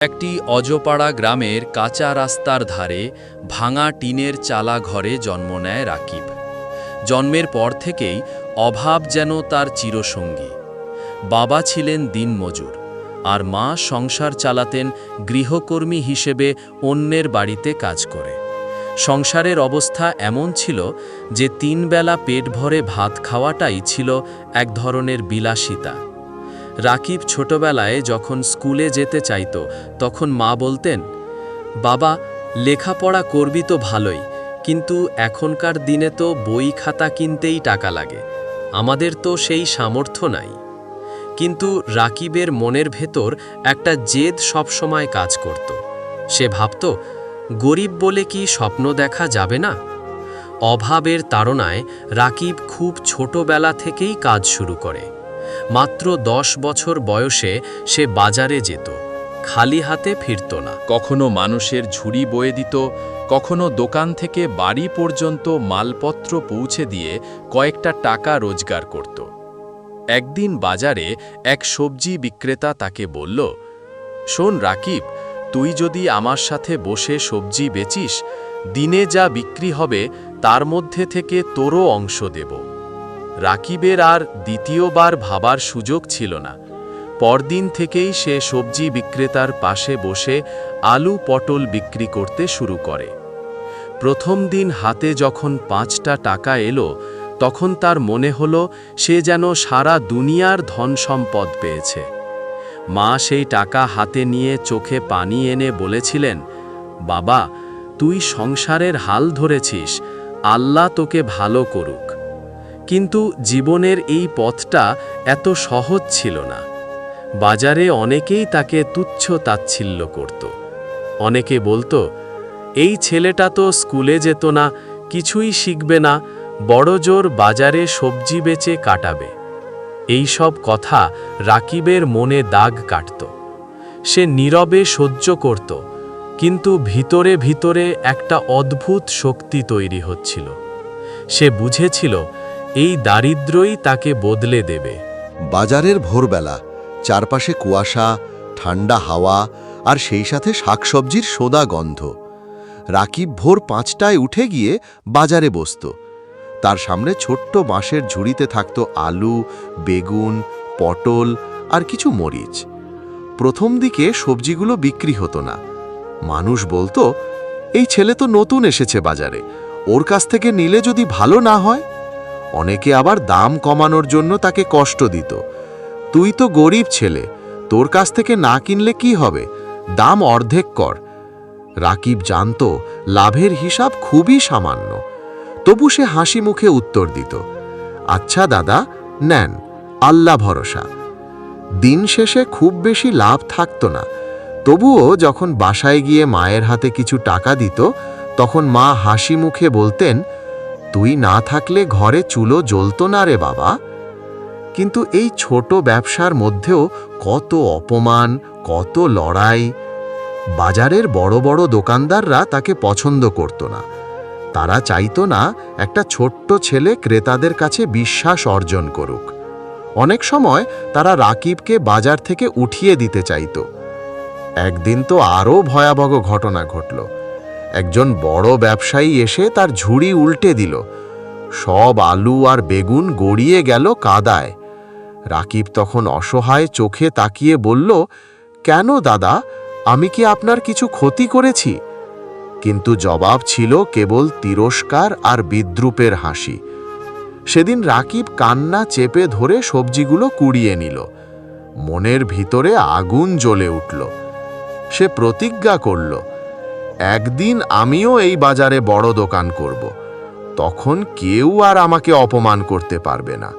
একটি অজপাড়া গ্রামের কাঁচা রাস্তার ধারে ভাঙা টিনের চালা ঘরে জন্ম নেয় রাকিব। জন্মের পর থেকেই অভাব যেন তার চিরসঙ্গী। বাবা ছিলেন দিনমজুর, আর মা সংসার চালাতেন গৃহকর্মী হিসেবে অন্যের বাড়িতে কাজ করে। সংসারের অবস্থা এমন ছিল যে তিনবেলা পেট ভরে ভাত খাওয়াটাই ছিল এক ধরনের বিলাসিতা। রাকিব ছোটবেলায় যখন স্কুলে যেতে চাইত, তখন মা বলতেন, বাবা, লেখাপড়া করবি তো ভালোই, কিন্তু এখনকার দিনে তো বই খাতা কিনতেই টাকা লাগে, আমাদের তো সেই সামর্থ্য নাই। কিন্তু রাকিবের মনের ভেতর একটা জেদ সবসময় কাজ করত। সে ভাবত, গরিব বলে কি স্বপ্ন দেখা যাবে না? অভাবের তাড়নায় রাকিব খুব ছোটবেলা থেকেই কাজ শুরু করে। মাত্র দশ বছর বয়সে সে বাজারে যেত, খালি হাতে ফিরত না। কখনো মানুষের ঝুড়ি বয়ে দিত, কখনো দোকান থেকে বাড়ি পর্যন্ত মালপত্র পৌঁছে দিয়ে কয়েকটা টাকা রোজগার করত। একদিন বাজারে এক সবজি বিক্রেতা তাকে বলল, শোন রাকিব, তুই যদি আমার সাথে বসে সবজি বেচিস, দিনে যা বিক্রি হবে তার মধ্যে থেকে তোরও অংশ দেব। রাকিবের আর দ্বিতীয়বার ভাবার সুযোগ ছিল না। পরদিন থেকেই সে সবজি বিক্রেতার পাশে বসে আলু পটল বিক্রি করতে শুরু করে। প্রথম দিন হাতে যখন পাঁচটা টাকা এলো, তখন তার মনে হলো সে যেন সারা দুনিয়ার ধন সম্পদ পেয়েছে। মা সেই টাকা হাতে নিয়ে চোখে পানি এনে বলেছিলেন, বাবা, তুই সংসারের হাল ধরেছিস, আল্লাহ তোকে ভালো করুক। কিন্তু জীবনের এই পথটা এত সহজ ছিল না। বাজারে অনেকেই তাকে তুচ্ছ তাচ্ছিল্য করত। অনেকে বলতো, এই ছেলেটা তো স্কুলে যেত না, কিছুই শিখবে না, বড় জোর বাজারে সবজি বেচে কাটাবে। এই সব কথা রাকিবের মনে দাগ কাটত। সে নীরবে সহ্য করত, কিন্তু ভিতরে ভিতরে একটা অদ্ভুত শক্তি তৈরি হচ্ছিল। সে বুঝেছিল এই দারিদ্রই তাকে বদলে দেবে। বাজারের ভোরবেলা, চারপাশে কুয়াশা, ঠান্ডা হাওয়া আর সেই সাথে শাকসবজির সোদা গন্ধ। রাকিব ভোর পাঁচটায় উঠে গিয়ে বাজারে বসত। তার সামনে ছোট্ট বাঁশের ঝুড়িতে থাকত আলু, বেগুন, পটল আর কিছু মরিচ। প্রথম দিকে সবজিগুলো বিক্রি হতো না। মানুষ বলতো, এই ছেলে তো নতুন এসেছে বাজারে। ওর কাছ থেকে নিলে যদি ভালো না হয় অনেকে আবার দাম কমানোর জন্য তাকে কষ্ট দিত। তুই তো গরিব ছেলে, তোর কাছ থেকে না কিনলে কি হবে? দাম অর্ধেক কর। রাকিব জানত, লাভের হিসাব খুবই সামান্য। তবু সে হাসি মুখে উত্তর দিত আচ্ছা দাদা, নেন, আল্লাহ ভরসা। দিন শেষে খুব বেশি লাভ থাকতো না। তবুও যখন বাসায় গিয়ে মায়ের হাতে কিছু টাকা দিত, তখন মা হাসি মুখে বলতেন তুই না থাকলে ঘরে চুলো জ্বলতো না রে বাবা। কিন্তু এই ছোট ব্যবসার মধ্যেও কত অপমান, কত লড়াই। বাজারের বড় বড় দোকানদাররা তাকে পছন্দ করত না। তারা চাইতো না একটা ছোট্ট ছেলে ক্রেতাদের কাছে বিশ্বাস অর্জন করুক। অনেক সময় তারা রাকিবকে বাজার থেকে উঠিয়ে দিতে চাইত। একদিন তো আরও ভয়াবহ ঘটনা ঘটল। একজন বড় ব্যবসায়ী এসে তার ঝুড়ি উল্টে দিল। সব আলু আর বেগুন গড়িয়ে গেল কাদায়। রাকিব তখন অসহায় চোখে তাকিয়ে বলল, কেন দাদা, আমি কি আপনার কিছু ক্ষতি করেছি? কিন্তু জবাব ছিল কেবল তিরস্কার আর বিদ্রুপের হাসি। সেদিন রাকিব কান্না চেপে ধরে সবজিগুলো কুড়িয়ে নিল। মনের ভিতরে আগুন জ্বলে উঠল। সে প্রতিজ্ঞা করল একদিন আমিও এই বাজারে বড় দোকান করব। তখন কেউ আর আমাকে অপমান করতে পারবে না।